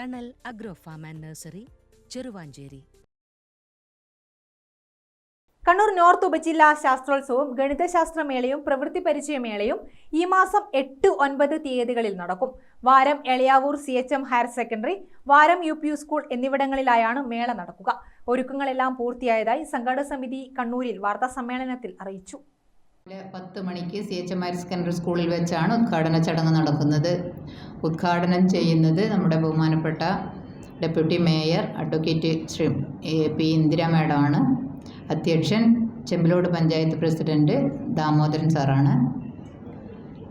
Thanal agro farm and nursery Cheruvanchery. Kannur north ഉപജില്ലാ ശാസ്ത്രോത്സവവും ഗണിതശാസ്ത്രമേളയും പ്രവൃത്തി പരിചയമേളയും ഈ മാസം എട്ട് ഒൻപത് തീയതികളിൽ നടക്കും. Varam Elayavoor C H M higher secondary Varam U P U school എന്നിവിടങ്ങളിലായാണ് മേള നടക്കുക. ഒരുക്കങ്ങളെല്ലാം പൂർത്തിയായതായി സംഘാടക സമിതി കണ്ണൂരിൽ വാർത്താ സമ്മേളനത്തിൽ അറിയിച്ചു. പത്ത് മണിക്ക് C H M higher secondary സ്കൂളിൽ വെച്ചാണ് ഉദ്ഘാടന ചടങ്ങ് നടക്കുന്നത്. ഉദ്ഘാടനം ചെയ്യുന്നത് നമ്മുടെ ബഹുമാനപ്പെട്ട deputy mayor advocate Shri A P Indira മാഡമാണ്. അധ്യക്ഷൻ ചെമ്പിലോട് പഞ്ചായത്ത് പ്രസിഡന്റ് ദാമോദരൻ സാറാണ്.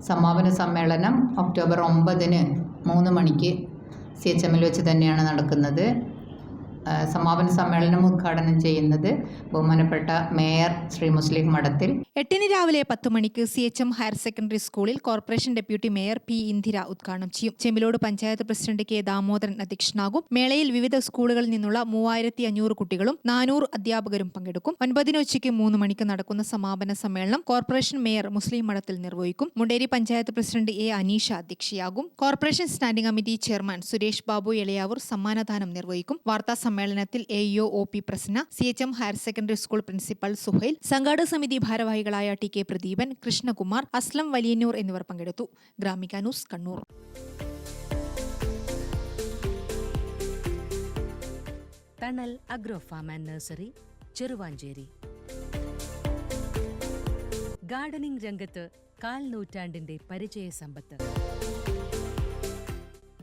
സമാപന സമ്മേളനം ഒക്ടോബർ ഒമ്പതിന് മൂന്ന് മണിക്ക് സി എച്ച് എമ്മിൽ വെച്ച് തന്നെയാണ് നടക്കുന്നത്. സമാപന സമ്മേളനം ഉദ്ഘാടനം ചെയ്യുന്നത് ബഹുമാനപ്പെട്ട മേയർ ശ്രീ മുസ്ലിം മഠത്തിൽ. എട്ടിന് രാവിലെ പത്ത് മണിക്ക് C H M higher secondary സ്കൂളിൽ corporation deputy mayor P Indira ഉദ്ഘാടനം ചെയ്യും. ചെമ്പിലോട് പഞ്ചായത്ത് പ്രസിഡന്റ് കെ ദാമോദരൻ അധ്യക്ഷനാകും. മേളയിൽ വിവിധ സ്കൂളുകളിൽ നിന്നുള്ള മൂവായിരത്തി അഞ്ഞൂറ് കുട്ടികളും നാനൂറ് അധ്യാപകരും പങ്കെടുക്കും. ഒൻപതിന് ഉച്ചയ്ക്ക് മൂന്ന് മണിക്ക് നടക്കുന്ന സമാപന സമ്മേളനം കോർപ്പറേഷൻ മേയർ മുസ്ലിം മഠത്തിൽ നിർവഹിക്കും. Munderi panchayat president A Aneesha അധ്യക്ഷയാകും. Corporation standing committee chairman Suresh Babu Elayavoor സമ്മാനദാനം നിർവഹിക്കും. വാർത്താ സമ്മേളനത്തിൽ A E O O P Prasanna C H M higher secondary school principal Suhail സംഘാടക സമിതി ഭാരവാഹികളായ ടി കെ പ്രദീപൻ കൃഷ്ണകുമാർ അസ്ലം വലിയന്നൂർ എന്നിവർ പങ്കെടുത്തു. Gramika news Kannur. Thanal agro farm and nursery Cheruvanchery. Gardening രംഗത്ത് കാൽ നൂറ്റാണ്ടിന്റെ പരിചയ സമ്പത്ത്